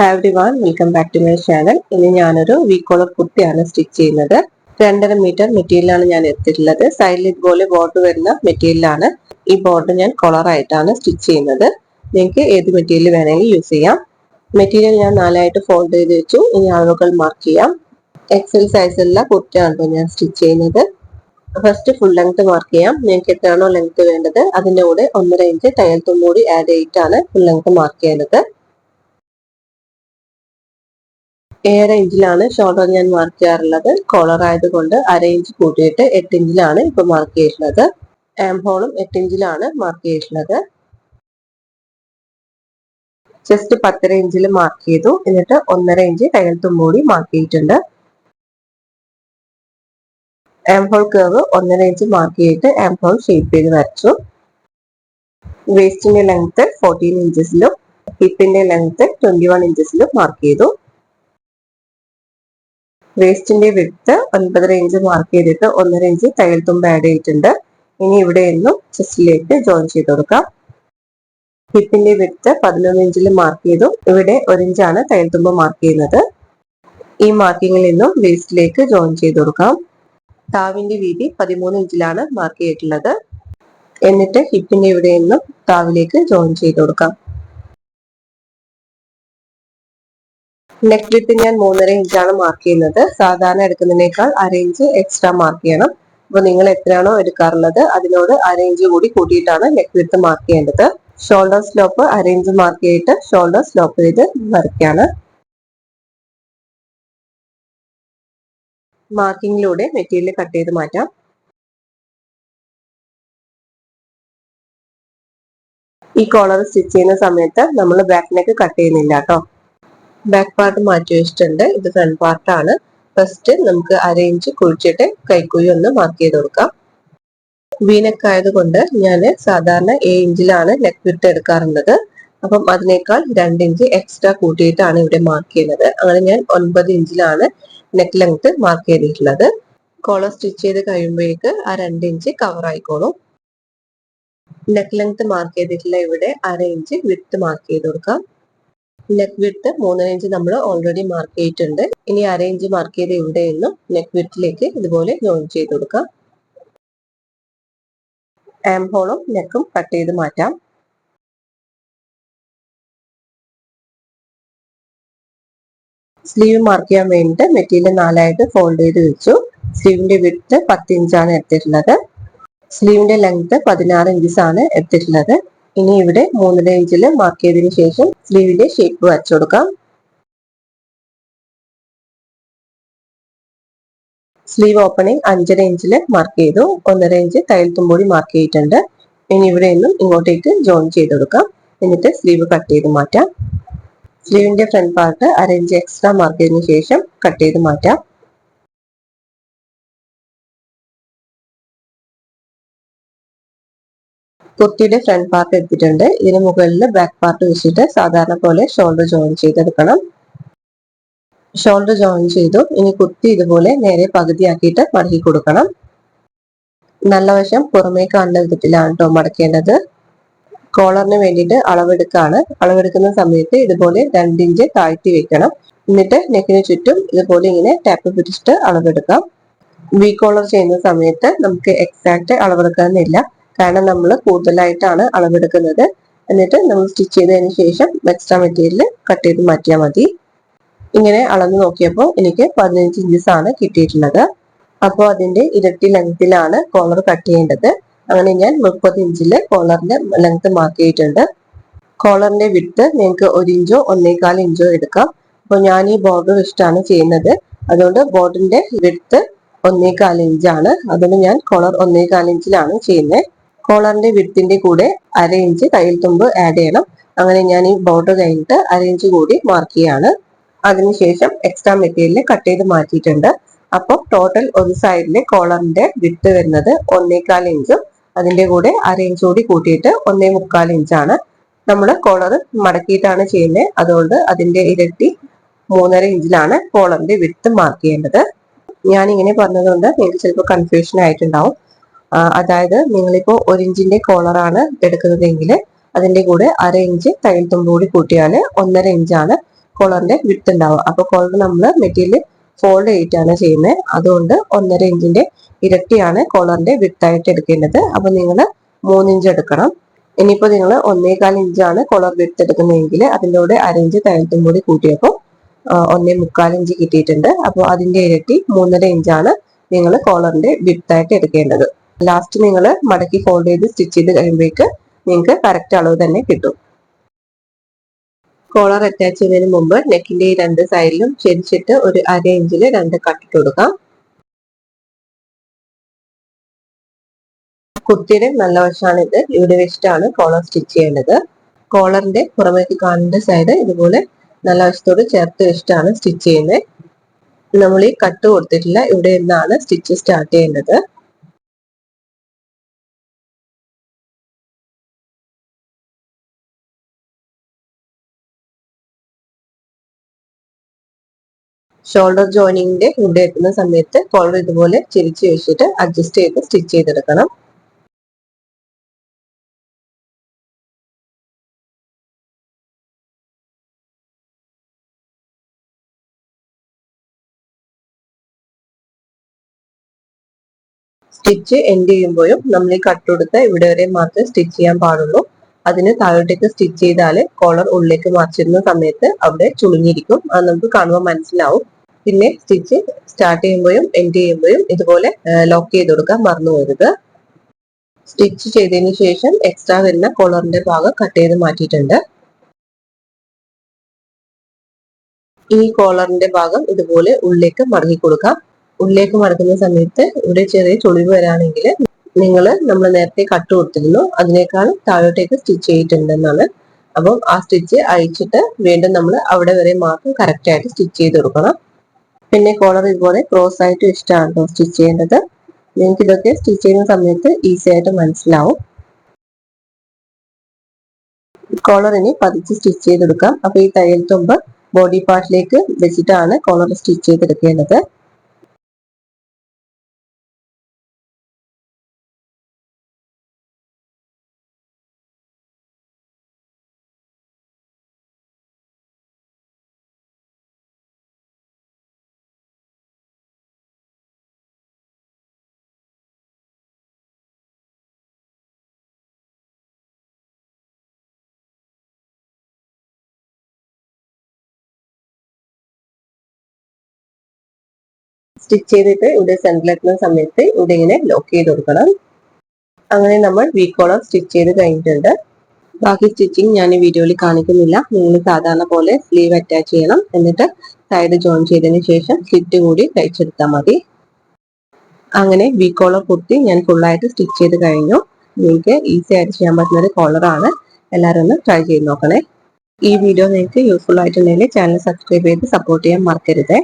Have the one welcome back to my channel ഇനി ഞാനൊരു V collar കുർത്തിയാണ് stitch ചെയ്യുന്നത്. രണ്ടര മീറ്റർ മെറ്റീരിയലാണ് ഞാൻ എടുത്തിട്ടുള്ളത്. സൈഡിൽ ഇതുപോലെ ബോർഡ് വരുന്ന മെറ്റീരിയലാണ് ഈ ബോർഡ് ഞാൻ കോളർ ആയിട്ടാണ് സ്റ്റിച്ച് ചെയ്യുന്നത്. നിങ്ങൾക്ക് ഏത് മെറ്റീരിയൽ വേണമെങ്കിൽ യൂസ് ചെയ്യാം. മെറ്റീരിയൽ ഞാൻ നാലായിട്ട് ഫോൾഡ് ചെയ്ത് വെച്ചു. ഇനി അളവുകൾ മാർക്ക് ചെയ്യാം. എക്സൽ സൈസിലുള്ള കുർത്തിയാണ് ഞാൻ സ്റ്റിച്ച് ചെയ്യുന്നത്. ഫസ്റ്റ് ഫുൾ ലെങ്ത് മാർക്ക് ചെയ്യാം. നിങ്ങൾക്ക് എത്രയാണോ ലെങ്ത് വേണ്ടത് അതിന്റെ കൂടെ ഒന്നര ഇഞ്ച് തയ്യൽ തുമ്പൂടി ആഡ് ചെയ്തിട്ടാണ് ഫുൾ ലെങ്ത് മാർക്ക് ചെയ്യുന്നത് ഏഴര ഇഞ്ചിലാണ് ഷോൾഡർ ഞാൻ മാർക്ക് ചെയ്യാറുള്ളത്. കോളർ ആയതുകൊണ്ട് അര ഇഞ്ച് കൂട്ടിയിട്ട് എട്ട് ഇഞ്ചിലാണ് ഇപ്പൊ മാർക്ക് ചെയ്തിട്ടുള്ളത് ആം ഹോളും എട്ട് ഇഞ്ചിലാണ് മാർക്ക് ചെയ്തിട്ടുള്ളത് ജസ്റ്റ് പത്തര ഇഞ്ചിൽ മാർക്ക് ചെയ്തു. എന്നിട്ട് ഒന്നര ഇഞ്ച് തയ്യൽ തുമ്പൂടി മാർക്ക് ചെയ്തിട്ടുണ്ട്. ആം ഹോൾ കേവ് ഒന്നര ഇഞ്ച് മാർക്ക് ചെയ്തിട്ട് ആം ഹോൾ ഷേപ്പ് ചെയ്ത് വരച്ചു. വേസ്റ്റിന്റെ ലെങ്ത് ഫോർട്ടീൻ ഇഞ്ചസിലും ഹിപ്പിന്റെ ലെങ്ത് ട്വന്റി വൺ ഇഞ്ചസിലും മാർക്ക് ചെയ്തു. വേസ്റ്റിന്റെ വിത്ത് ഒൻപതര ഇഞ്ച് മാർക്ക് ചെയ്തിട്ട് ഒന്നര ഇഞ്ച് തയ്യൽ തുമ്പ് ആഡ് ചെയ്തിട്ടുണ്ട്. ഇനി ഇവിടെ നിന്നും ചെസ്റ്റിലേക്ക് ജോയിൻ ചെയ്ത് കൊടുക്കാം. ഹിപ്പിന്റെ വിത്ത് പതിനൊന്ന് ഇഞ്ചിൽ മാർക്ക് ചെയ്തു. ഇവിടെ ഒരു ഇഞ്ചാണ് തയ്യൽ തുമ്പ് മാർക്ക് ചെയ്യുന്നത്. ഈ മാർക്കിങ്ങിൽ നിന്നും വേസ്റ്റിലേക്ക് ജോയിൻ ചെയ്ത് കൊടുക്കാം. താവിന്റെ വീതി പതിമൂന്ന് ഇഞ്ചിലാണ് മാർക്ക് ചെയ്തിട്ടുള്ളത്. എന്നിട്ട് ഹിപ്പിന്റെ ഇവിടെ നിന്നും താവിലേക്ക് ജോയിൻ ചെയ്ത് കൊടുക്കാം. നെക്ക് വിത്ത് ഞാൻ മൂന്നര ഇഞ്ചാണ് മാർക്ക് ചെയ്യുന്നത്. സാധാരണ എടുക്കുന്നതിനേക്കാൾ അര ഇഞ്ച് എക്സ്ട്രാ മാർക്ക് ചെയ്യണം. അപ്പൊ നിങ്ങൾ എത്രയാണോ എടുക്കാറുള്ളത് അതിനോട് അര ഇഞ്ച് കൂടി കൂട്ടിയിട്ടാണ് നെക്ക് വിത്ത് മാർക്ക് ചെയ്യേണ്ടത്. ഷോൾഡർ സ്ലോപ്പ് അര ഇഞ്ച് മാർക്ക് ചെയ്തിട്ട് ഷോൾഡർ സ്ലോപ്പ് ചെയ്ത് വരയ്ക്കാണ്. മാർക്കിങ്ങിലൂടെ മെറ്റീരിയൽ കട്ട് ചെയ്ത് മാറ്റാം. ഈ കോളർ സ്റ്റിച്ച് ചെയ്യുന്ന സമയത്ത് നമ്മൾ ബാക്ക് കട്ട് ചെയ്യുന്നില്ല കേട്ടോ. ബാക്ക് പാർട്ട് മാറ്റി വെച്ചിട്ടുണ്ട്. ഇത് ഫ്രണ്ട് പാർട്ടാണ് ഫസ്റ്റ് നമുക്ക് അര ഇഞ്ച് കുഴിച്ചിട്ട് കൈക്കുഴി ഒന്ന് മാർക്ക് ചെയ്ത് കൊടുക്കാം. വീനക്ക് ആയതുകൊണ്ട് ഞാൻ സാധാരണ ഏ ഇഞ്ചിലാണ് നെക്ക് വിട്ട് എടുക്കാറുള്ളത്. അപ്പം അതിനേക്കാൾ രണ്ട് ഇഞ്ച് എക്സ്ട്രാ കൂട്ടിയിട്ടാണ് ഇവിടെ മാർക്ക് ചെയ്യുന്നത്. അങ്ങനെ ഞാൻ ഒൻപത് ഇഞ്ചിലാണ് നെക്ക് ലെങ്ത് മാർക്ക് ചെയ്തിട്ടുള്ളത്. കോളർ സ്റ്റിച്ച് ചെയ്ത് കഴിയുമ്പോഴേക്ക് ആ രണ്ട് ഇഞ്ച് കവർ ആയിക്കോളും. നെക്ക് ലെങ്ത് മാർക്ക് ചെയ്തിട്ടുള്ള ഇവിടെ അര ഇഞ്ച് വിത്ത് മാർക്ക് ചെയ്ത് കൊടുക്കാം. നെക്ക് വിട്ട് മൂന്നര ഇഞ്ച് നമ്മൾ ഓൾറെഡി മാർക്ക് ചെയ്തിട്ടുണ്ട്. ഇനി അര ഇഞ്ച് മാർക്ക് ചെയ്ത് ഇവിടെ നിന്നും നെക്ക് വിട്ടിലേക്ക് ഇതുപോലെ ജോയിൻ ചെയ്ത് കൊടുക്കാം. ആം ഹോളും നെക്കും കട്ട് ചെയ്ത് മാറ്റാം. സ്ലീവ് മാർക്ക് ചെയ്യാൻ വേണ്ടിയിട്ട് മെറ്റീരിയൽ നാലായിട്ട് ഫോൾഡ് ചെയ്ത് വെച്ചു. സ്ലീവിന്റെ വിട്ട് പത്ത് ഇഞ്ചാണ് എടുത്തിട്ടുള്ളത്. സ്ലീവിന്റെ ലെങ്ത് പതിനാറ് ഇഞ്ചസ് ആണ് എടുത്തിട്ടുള്ളത്. ഇനി ഇവിടെ മൂന്നര ഇഞ്ചിൽ മാർക്ക് ചെയ്തതിന് ശേഷം സ്ലീവിന്റെ ഷേപ്പ് വരച്ചു കൊടുക്കാം. സ്ലീവ് ഓപ്പണിംഗ് അഞ്ചര ഇഞ്ചിൽ മാർക്ക് ചെയ്തു. ഒന്നര ഇഞ്ച് തയ്യൽ തുമ്പോടി മാർക്ക് ചെയ്തിട്ടുണ്ട്. ഇനി ഇവിടെ നിന്നും ഇങ്ങോട്ടേക്ക് ജോയിൻ ചെയ്ത് കൊടുക്കാം. എന്നിട്ട് സ്ലീവ് കട്ട് ചെയ്ത് മാറ്റാം. സ്ലീവിന്റെ ഫ്രണ്ട് പാർട്ട് അര ഇഞ്ച് എക്സ്ട്രാ മാർക്ക് ചെയ്തതിനു ശേഷം കട്ട് ചെയ്ത് മാറ്റാം. കുർത്തിയുടെ ഫ്രണ്ട് പാർട്ട് എടുത്തിട്ടുണ്ട്. ഇതിന് മുകളിൽ ബാക്ക് പാർട്ട് വെച്ചിട്ട് സാധാരണ പോലെ ഷോൾഡർ ജോയിൻ ചെയ്തെടുക്കണം. ഷോൾഡർ ജോയിൻ ചെയ്തു. ഇനി കുത്തി ഇതുപോലെ നേരെ പകുതിയാക്കിയിട്ട് മടക്കി കൊടുക്കണം. നല്ല വശം പുറമേ കാണുന്ന വിധത്തിലാണ് കേട്ടോ മടക്കേണ്ടത്. കോളറിന് വേണ്ടിയിട്ട് അളവെടുക്കാണ്. അളവെടുക്കുന്ന സമയത്ത് ഇതുപോലെ രണ്ടിഞ്ച് താഴ്ത്തി വെക്കണം. എന്നിട്ട് നെക്കിന് ചുറ്റും ഇതുപോലെ ഇങ്ങനെ ടാപ്പ് പിടിച്ചിട്ട് അളവെടുക്കാം. വി കോളർ ചെയ്യുന്ന സമയത്ത് നമുക്ക് എക്സാക്റ്റ് അളവെടുക്കാനില്ല. കാരണം നമ്മൾ കൂടുതലായിട്ടാണ് അളവെടുക്കുന്നത്. എന്നിട്ട് നമ്മൾ സ്റ്റിച്ച് ചെയ്തതിന് ശേഷം എക്സ്ട്രാ മെറ്റീരിയൽ കട്ട് ചെയ്ത് മാറ്റിയാൽ മതി. ഇങ്ങനെ അളന്ന് നോക്കിയപ്പോൾ എനിക്ക് പതിനഞ്ച് ഇഞ്ചസ് ആണ് കിട്ടിയിട്ടുള്ളത്. അപ്പോൾ അതിന്റെ ഇരട്ടി ലെങ്തിലാണ് കോളർ കട്ട് ചെയ്യേണ്ടത്. അങ്ങനെ ഞാൻ മുപ്പത് ഇഞ്ചിൽ കോളറിന്റെ ലെങ്ത് മാർക്ക് ചെയ്തിട്ടുണ്ട് കോളറിന്റെ വിട്ട് നിങ്ങൾക്ക് ഒരു ഇഞ്ചോ ഒന്നേകാൽ ഇഞ്ചോ എടുക്കാം. അപ്പോൾ ഞാൻ ഈ ബോർഡർ ഇഷ്ടമാണ് ചെയ്യുന്നത്. അതുകൊണ്ട് ബോർഡറിന്റെ വിട്ട് ഒന്നേകാൽ ഇഞ്ചാണ് അതുകൊണ്ട് ഞാൻ കോളർ ഒന്നേകാൽ ഇഞ്ചിലാണ് ചെയ്യുന്നത്. കോളറിന്റെ വിത്തിന്റെ കൂടെ അര ഇഞ്ച് തയ്യൽ തുമ്പ് ആഡ് ചെയ്യണം. അങ്ങനെ ഞാൻ ഈ ബോർഡർ കഴിഞ്ഞിട്ട് അര ഇഞ്ച് കൂടി മാർക്ക് ചെയ്യാണ്. അതിനുശേഷം എക്സ്ട്രാ മെറ്റീരിയൽ കട്ട് ചെയ്ത് മാറ്റിയിട്ടുണ്ട്. അപ്പോൾ ടോട്ടൽ ഒരു സൈഡിലെ കോളറിന്റെ വിട്ട് വരുന്നത് ഒന്നേകാൽ ഇഞ്ചും. അതിന്റെ കൂടെ അര ഇഞ്ച് കൂടി കൂട്ടിയിട്ട് ഒന്നേ മുക്കാൽ ഇഞ്ചാണ് നമ്മൾ കോളർ മടക്കിയിട്ടാണ് ചെയ്യുന്നത്. അതുകൊണ്ട് അതിന്റെ ഇരട്ടി മൂന്നര ഇഞ്ചിലാണ് കോളറിന്റെ വിട്ട് മാർക്ക് ചെയ്യേണ്ടത്. ഞാൻ ഇങ്ങനെ പറഞ്ഞതുകൊണ്ട് നിങ്ങൾക്ക് ചിലപ്പോൾ കൺഫ്യൂഷൻ ആയിട്ടുണ്ടാവും. അതായത് നിങ്ങളിപ്പോ ഒരു ഇഞ്ചിന്റെ കോളറാണ് എടുക്കുന്നതെങ്കിൽ അതിന്റെ കൂടെ അര ഇഞ്ച് തയ്യൽ തുമ്പ് കൂടി കൂട്ടിയാൽ ഒന്നര ഇഞ്ചാണ് കോളറിന്റെ വിട്ട് ഉണ്ടാവുക. അപ്പോൾ കോളർ നമ്മൾ മെറ്റീരിയൽ ഫോൾഡ് ചെയ്തിട്ടാണ് ചെയ്യുന്നത്. അതുകൊണ്ട് ഒന്നര ഇഞ്ചിന്റെ ഇരട്ടിയാണ് കോളറിന്റെ വിട്ടായിട്ട് എടുക്കേണ്ടത്. അപ്പോൾ നിങ്ങൾ മൂന്നിഞ്ച് എടുക്കണം. ഇനിയിപ്പോ നിങ്ങൾ ഒന്നേകാൽ ഇഞ്ചാണ് കോളർ വിട്ട് എടുക്കുന്നതെങ്കിൽ അതിന്റെ കൂടെ അര ഇഞ്ച് തയ്യൽത്തും കൂടി കൂട്ടിയപ്പോൾ ഒന്നേ മുക്കാൽ ഇഞ്ച് കിട്ടിയിട്ടുണ്ട്. അപ്പോൾ അതിന്റെ ഇരട്ടി മൂന്നര ഇഞ്ചാണ് നിങ്ങൾ കോളറിന്റെ വിട്ടായിട്ട് എടുക്കേണ്ടത്. ലാസ്റ്റ് നിങ്ങൾ മടക്കി ഫോൾഡ് ചെയ്ത് സ്റ്റിച്ച് ചെയ്ത് കഴിയുമ്പോഴേക്ക് നിങ്ങൾക്ക് കറക്റ്റ് അളവ് തന്നെ കിട്ടും. കോളർ അറ്റാച്ച് ചെയ്യുന്നതിന് മുമ്പ് നെക്കിന്റെ ഈ രണ്ട് സൈഡിലും ചെരിച്ചിട്ട് ഒരു അര ഇഞ്ചിൽ രണ്ട് കട്ടിട്ട് കൊടുക്കാം. കുർത്തിയുടെ നല്ല വശമാണ് ഇത്. ഇവിടെ വെച്ചിട്ടാണ് കോളർ സ്റ്റിച്ച് ചെയ്യേണ്ടത്. കോളറിന്റെ പുറമേക്ക് കാണേണ്ട സൈഡ് ഇതുപോലെ നല്ല വശത്തോട് ചേർത്ത് വെച്ചിട്ടാണ് സ്റ്റിച്ച് ചെയ്യുന്നത്. നമ്മൾ ഈ കട്ട് കൊടുത്തിട്ടില്ല. ഇവിടെ നിന്നാണ് സ്റ്റിച്ച് സ്റ്റാർട്ട് ചെയ്യേണ്ടത്. ഷോൾഡർ ജോയിനിങ്ങിന്റെ ഇവിടെ എത്തുന്ന സമയത്ത് കോളർ ഇതുപോലെ ചിരിച്ചു വെച്ചിട്ട് അഡ്ജസ്റ്റ് ചെയ്ത് സ്റ്റിച്ച് ചെയ്തെടുക്കണം. സ്റ്റിച്ച് എൻഡ് ചെയ്യുമ്പോഴും നമ്മൾ ഈ കട്ട് കൊടുത്ത് ഇവിടെ വരെ മാത്രമേ സ്റ്റിച്ച് ചെയ്യാൻ പാടുള്ളൂ. അതിന് താഴോട്ടേക്ക് സ്റ്റിച്ച് ചെയ്താൽ കോളർ ഉള്ളിലേക്ക് മറിച്ചിരുന്ന സമയത്ത് അവിടെ ചുളിഞ്ഞിരിക്കും അത് നമുക്ക് കാണുമ്പോൾ മനസ്സിലാവും. പിന്നെ സ്റ്റിച്ച് സ്റ്റാർട്ട് ചെയ്യുമ്പോഴും എൻഡ് ചെയ്യുമ്പോഴും ഇതുപോലെ ലോക്ക് ചെയ്ത് കൊടുക്കാൻ മറന്നു പോകരുത്. സ്റ്റിച്ച് ചെയ്തതിന് ശേഷം എക്സ്ട്രാ വരുന്ന കോളറിന്റെ ഭാഗം കട്ട് ചെയ്ത് മാറ്റിയിട്ടുണ്ട്. ഈ കോളറിന്റെ ഭാഗം ഇതുപോലെ ഉള്ളിലേക്ക് മടങ്ങി കൊടുക്കാം. ഉള്ളിലേക്ക് മടക്കുന്ന സമയത്ത് ഇവിടെ ചെറിയ ചുളിവ് വരാണെങ്കിൽ നിങ്ങൾ നമ്മൾ നേരത്തെ കട്ട് കൊടുത്തിരുന്നു. അതിനേക്കാൾ താഴോട്ടേക്ക് സ്റ്റിച്ച് ചെയ്തിട്ടുണ്ടെന്നാണ്. അപ്പം ആ സ്റ്റിച്ച് അഴിച്ചിട്ട് വീണ്ടും നമ്മൾ അവിടെ വരെ മാത്രം കറക്റ്റ് ആയിട്ട് സ്റ്റിച്ച് ചെയ്ത് കൊടുക്കണം. പിന്നെ കോളർ ഇതുപോലെ ക്രോസ് ആയിട്ട് ഇഷ്ടമാണ് സ്റ്റിച്ച് ചെയ്യേണ്ടത്. നിങ്ങൾക്ക് ഇതൊക്കെ സ്റ്റിച്ച് ചെയ്യുന്ന സമയത്ത് ഈസി ആയിട്ട് മനസ്സിലാവും. കോളറിനെ പതിച്ച് സ്റ്റിച്ച് ചെയ്തെടുക്കാം. അപ്പൊ ഈ തയ്യൽ തുമ്പ് ബോഡി പാർട്ടിലേക്ക് വെച്ചിട്ടാണ് കോളർ സ്റ്റിച്ച് ചെയ്തെടുക്കേണ്ടത്. സ്റ്റിച്ച് ചെയ്തിട്ട് ഇവിടെ സെന്ററിലെത്തുന്ന സമയത്ത് ഇവിടെ ഇങ്ങനെ ലോക്ക് ചെയ്ത് കൊടുക്കണം. അങ്ങനെ നമ്മൾ വി കോളർ സ്റ്റിച്ച് ചെയ്ത് കഴിഞ്ഞിട്ടുണ്ട്. ബാക്കി സ്റ്റിച്ചിങ് ഞാൻ ഈ വീഡിയോയിൽ കാണിക്കുന്നില്ല. നിങ്ങൾ സാധാരണ പോലെ സ്ലീവ് അറ്റാച്ച് ചെയ്യണം. എന്നിട്ട് സൈഡ് ജോയിൻ ചെയ്തതിന് ശേഷം സ്ലിറ്റ് കൂടി തയ്ച്ചെടുത്താൽ മതി. അങ്ങനെ വി കോളർ കുർത്തി ഞാൻ ഫുള്ളായിട്ട് സ്റ്റിച്ച് ചെയ്ത് കഴിഞ്ഞു. നിങ്ങൾക്ക് ഈസി ആയിട്ട് ചെയ്യാൻ പറ്റുന്ന ഒരു കോളറാണ് എല്ലാവരും ഒന്ന് ട്രൈ ചെയ്ത് നോക്കണേ. ഈ വീഡിയോ നിങ്ങൾക്ക് യൂസ്ഫുൾ ആയിട്ടുണ്ടെങ്കിൽ ചാനൽ സബ്സ്ക്രൈബ് ചെയ്ത് സപ്പോർട്ട് ചെയ്യാൻ മറക്കരുത്.